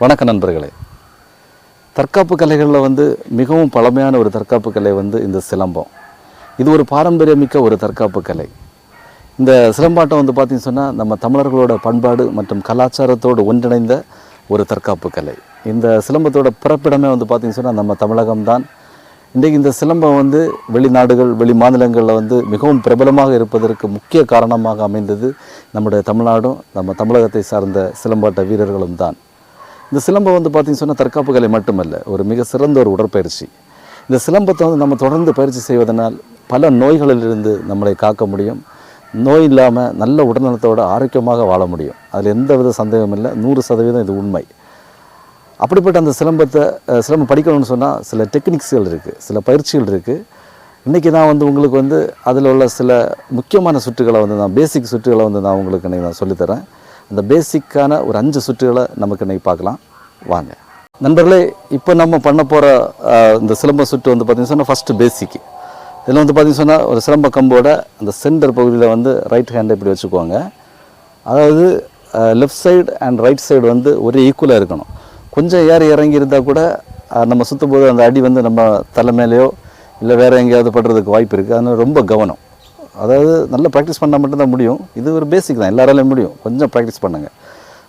வணக்க நண்பர்களே. தற்காப்பு கலைகளில் வந்து மிகவும் பழமையான ஒரு தற்காப்பு கலை வந்து இந்த சிலம்பம். இது ஒரு பாரம்பரியமிக்க ஒரு தற்காப்பு கலை. இந்த சிலம்பாட்டம் வந்து பார்த்திங்கன்னு சொன்னால் நம்ம தமிழர்களோட பண்பாடு மற்றும் கலாச்சாரத்தோடு ஒன்றிணைந்த ஒரு தற்காப்பு கலை. இந்த சிலம்பத்தோட பிறப்பிடமே வந்து பார்த்திங்கன்னு சொன்னால் நம்ம தமிழகம்தான். இன்றைக்கு இந்த சிலம்பம் வந்து வெளிநாடுகள் வெளி மாநிலங்களில் வந்து மிகவும் பிரபலமாக இருப்பதற்கு முக்கிய காரணமாக அமைந்தது நம்முடைய தமிழ்நாடும் நம்ம தமிழகத்தை சார்ந்த சிலம்பாட்ட வீரர்களும் தான் இந்த சிலம்பம் வந்து பார்த்திங்க சொன்னால் தற்காப்பு கலை மட்டுமல்ல ஒரு மிக சிறந்த ஒரு உடற்பயிற்சி. இந்த சிலம்பத்தை வந்து நம்ம தொடர்ந்து பயிற்சி செய்வதனால் பல நோய்களிலிருந்து நம்மளை காக்க முடியும். நோய் இல்லாமல் நல்ல உடல்நலத்தோடு ஆரோக்கியமாக வாழ முடியும். அதில் எந்த வித சந்தேகமும் இல்லை. நூறு சதவீதம் இது உண்மை. அப்படிப்பட்ட அந்த சிலம்பத்தை சிலம்பம் படிக்கணும்னு சொன்னால் சில டெக்னிக்ஸ்கள் இருக்குது சில பயிற்சிகள் இருக்குது இன்றைக்கி நான் வந்து உங்களுக்கு வந்து அதில் உள்ள சில முக்கியமான சுற்றுகளை வந்து நான் பேசிக் சுற்றுகளை வந்து நான் உங்களுக்கு இன்றைக்கி நான் சொல்லித்தரேன். அந்த பேசிக்கான ஒரு அஞ்சு சுற்றுகளை நமக்கு இன்றைக்கி பார்க்கலாம். வாங்க. நண்பர்களே இப்போ நம்ம பண்ண போகிற இந்த சிலம்ப சுற்று வந்து பார்த்திங்கன்னா சொன்னால் ஃபஸ்ட்டு பேசிக் இதில் வந்து பார்த்திங்கன்னா சொன்னால் ஒரு சிலம்ப கம்போட அந்த சென்டர் பகுதியில் வந்து ரைட் ஹேண்டை இப்படி வச்சுக்குவாங்க. அதாவது left side and right side வந்து ஒரே ஈக்குவலாக இருக்கணும். கொஞ்சம் ஏறி இறங்கி இருந்தால் கூட நம்ம சுற்றும் போது அந்த அடி வந்து நம்ம தலை மேலேயோ இல்லை வேறு எங்கேயாவது படுறதுக்கு வாய்ப்பு இருக்குது அதனால் ரொம்ப கவனம். அதாவது நல்லா ப்ராக்டிஸ் பண்ணால் மட்டும்தான் முடியும். இது ஒரு பேசிக் தான். எல்லாராலையும் முடியும். கொஞ்சம் ப்ராக்டிஸ் பண்ணுங்கள்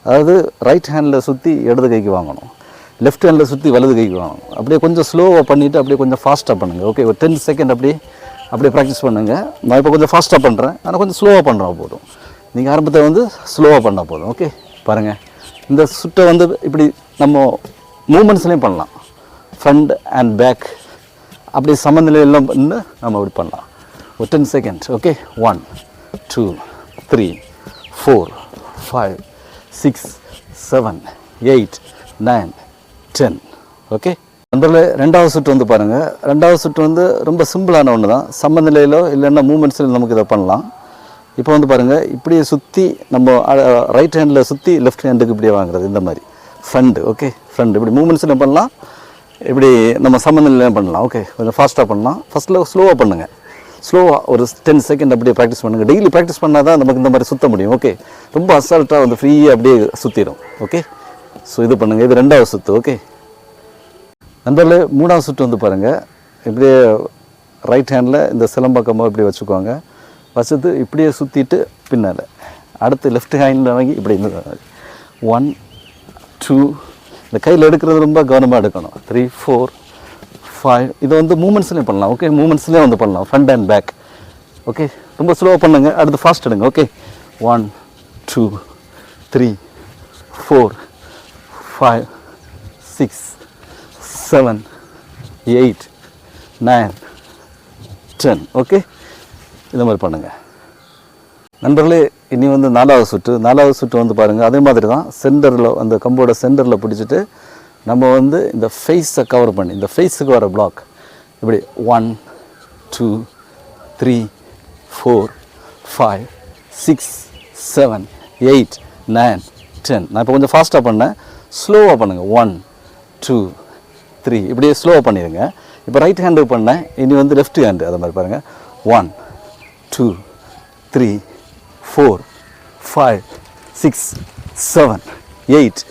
அதாவது ரைட் ஹேண்டில் சுற்றி இடது கைக்கு வாங்கணும். லெஃப்ட் ஹேண்டில் சுற்றி வலது கைக்கு வாங்கணும். அப்படியே கொஞ்சம் ஸ்லோவாக பண்ணிவிட்டு அப்படியே கொஞ்சம் ஃபாஸ்ட்டாக பண்ணுங்கள் ஓகே ஒரு டென் செகண்ட் அப்படியே அப்படியே ப்ராக்டிஸ் பண்ணுங்கள் நான் இப்போ கொஞ்சம் ஃபாஸ்ட்டாக பண்ணுறேன் ஆனால் கொஞ்சம் ஸ்லோவாக பண்ணுறா போதும். நீங்கள் ஆரம்பத்தை வந்து ஸ்லோவாக பண்ணால் போதும். ஓகே பாருங்கள் இந்த சுட்டை வந்து இப்படி நம்ம மூமெண்ட்ஸ்லேயும் பண்ணலாம். ஃப்ரண்ட் அண்ட் பேக் அப்படி சமநிலையெல்லாம் பண்ணு நம்ம இப்படி பண்ணலாம். ஒரு ten second okay one two three four five six seven eight nine ten okay நண்பர்களே ரெண்டாவது சுற்று வந்து பாருங்கள் ரெண்டாவது சுற்று வந்து ரொம்ப சிம்பிளான ஒன்று தான். சமநிலையிலோ இல்லைன்னா மூமெண்ட்ஸில் நமக்கு இதை பண்ணலாம். இப்போ வந்து பாருங்கள் இப்படியே சுற்றி நம்ம ரைட் ஹேண்டில் சுற்றி லெஃப்ட் ஹேண்டுக்கு இப்படியே வாங்குறது இந்த மாதிரி. ஃப்ரண்ட் ஓகே ஃப்ரண்ட் இப்படி மூமெண்ட்ஸில் பண்ணலாம். இப்படி நம்ம சமநிலையிலையும் பண்ணலாம் ஓகே கொஞ்சம் ஃபாஸ்ட்டாக பண்ணலாம். ஃபஸ்ட்டில் ஸ்லோவாக பண்ணுங்கள் ஸ்லோவாக ஒரு டென் செகண்ட் அப்படியே ப்ராக்டிஸ் பண்ணுங்கள் டெய்லி ப்ராக்டிஸ் பண்ணால் தான் நமக்கு இந்த மாதிரி சுற்ற முடியும். ஓகே ரொம்ப அசால்ட்டாக வந்து ஃப்ரீயாக அப்படியே சுற்றிடும் ஓகே ஸோ இது பண்ணுங்கள் இது ரெண்டாவது சுற்று ஓகே நண்பர்களே மூணாவது சுற்று வந்து பாருங்கள் இப்படியே ரைட் ஹேண்டில் இந்த சிலம்பக்கமாக இப்படி வச்சுக்கோங்க. வச்சுட்டு இப்படியே சுற்றிட்டு பின்னால். அடுத்து லெஃப்ட் ஹேண்டில் வாங்கி இப்படி ஒன் டூ இந்த கையில் எடுக்கிறது ரொம்ப கவனமாக எடுக்கணும். த்ரீ ஃபோர் ஃபைவ் இது வந்து மூமெண்ட்ஸ்லேயும் பண்ணலாம் ஓகே மூமெண்ட்ஸ்லேயும் வந்து பண்ணலாம் ஃப்ரண்ட் அண்ட் பேக் ஓகே ரொம்ப ஸ்லோவாக பண்ணுங்க அடுத்து ஃபாஸ்ட் எடுங்க okay one two three four five six seven eight nine ten okay இந்த மாதிரி பண்ணுங்கள் நண்பர்களே இனி வந்து நாலாவது சுற்று நாலாவது சுற்று வந்து பாருங்கள் அதே மாதிரி தான் சென்டரில் அந்த கம்போட சென்டரில் பிடிச்சிட்டு நம்ம வந்து இந்த ஃபேஸை கவர் பண்ணி. இந்த ஃபேஸுக்கு வர பிளாக் இப்படி one two three four five six seven eight nine ten நான் இப்போ கொஞ்சம் ஃபாஸ்ட்டாக பண்ணேன். ஸ்லோவாக பண்ணுங்கள் ஒன் டூ த்ரீ இப்படியே ஸ்லோவாக பண்ணிடுங்க. இப்போ ரைட் ஹேண்டு பண்ணேன். இனி வந்து லெஃப்ட் ஹேண்டு அதை மாதிரி பாருங்கள் one two three four five six seven eight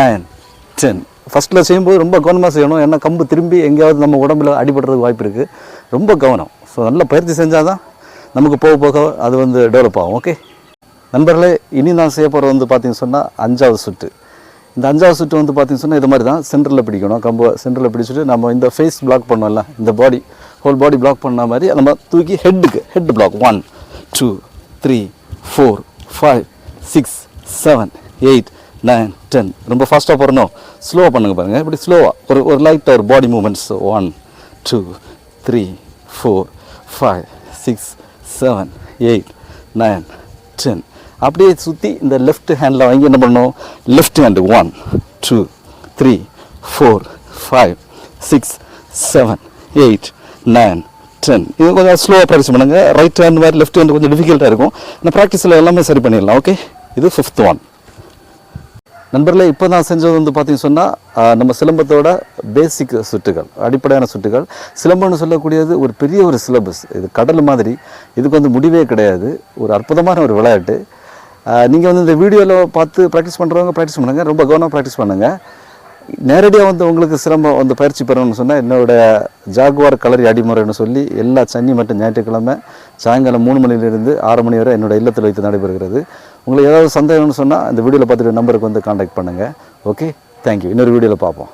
nine ten ஃபஸ்ட்டில் செய்யும்போது ரொம்ப கவனமாக செய்யணும். ஏன்னா கம்பு திரும்பி எங்கேயாவது நம்ம உடம்புல அடிபடுறதுக்கு வாய்ப்பு இருக்குது ரொம்ப கவனம். ஸோ நல்ல பயிற்சி செஞ்சால் தான் நமக்கு போக போக அது வந்து டெவலப் ஆகும். ஓகே நண்பர்களே இனி நான் செய்ய போகிறது வந்து பார்த்தீங்கன்னு சொன்னால் அஞ்சாவது சுட்டு இந்த அஞ்சாவது சுட்டு வந்து பார்த்திங்கன்னு சொன்னால் இது மாதிரி தான். சென்டரில் பிடிக்கணும். கம்பு சென்டரில் பிடிச்சிட்டு நம்ம இந்த ஃபேஸ் பிளாக் பண்ணோம்ல இந்த பாடி ஹோல் பாடி பிளாக் பண்ண மாதிரி நம்ம தூக்கி ஹெட்டுக்கு head block one two three four five six seven eight nine ten ரொம்ப ஃபாஸ்ட்டாக போடணும் ஸ்லோவாக பண்ணுங்க பாருங்கள் இப்படி ஸ்லோவாக ஒரு ஒரு லைட்டாக ஒரு body movements one two three four five six seven eight nine ten அப்படியே சுற்றி இந்த லெஃப்ட் ஹேண்டில் வாங்கி என்ன பண்ணணும்? Left hand one two three four five six seven eight nine ten இது கொஞ்சம் ஸ்லோவாக ப்ராக்டிஸ் பண்ணுங்கள் ரைட் ஹேண்ட் மாதிரி லெஃப்ட் ஹேண்ட் கொஞ்சம் டிஃபிகல்ட்டாக இருக்கும். இந்த ப்ராக்டிஸில் எல்லாமே சரி பண்ணிடலாம். ஓகே இது ஃபிஃப்த் ஒன் நண்பர்களே இப்போ நான் செஞ்சது வந்து பார்த்தீங்கன்னு சொன்னால் நம்ம சிலம்பத்தோட பேசிக் சுட்டுகள் அடிப்படையான சுட்டுகள். சிலம்பம்னு சொல்லக்கூடியது ஒரு பெரிய ஒரு சிலபஸ் இது கடல் மாதிரி. இதுக்கு வந்து முடிவே கிடையாது. ஒரு அற்புதமான ஒரு விளையாட்டு. நீங்கள் வந்து இந்த வீடியோவில் பார்த்து ப்ராக்டிஸ் பண்ணுறவங்க ப்ராக்டிஸ் பண்ணுங்கள் ரொம்ப கவனமாக ப்ராக்டிஸ் பண்ணுங்கள் நேரடியாக வந்து உங்களுக்கு சிரமம் வந்து பயிற்சி பெறணும்னு சொன்னால் என்னோட ஜாகுவார் கலரி அடிமுறைன்னு சொல்லி எல்லா சனி மற்றும் ஞாயிற்றுக்கிழமை சாயங்காலம் மூணு மணிலிருந்து ஆறு மணி வரை என்னோட இல்லத்தில் வைத்து நடைபெறுகிறது. உங்களுக்கு ஏதாவது சந்தேகம்னு சொன்னால் இந்த வீடியோவில் பார்த்துட்டு நம்பருக்கு வந்து காண்டாக்ட் பண்ணுங்கள் ஓகே தேங்க்யூ இன்னொரு வீடியோவில் பார்ப்போம்.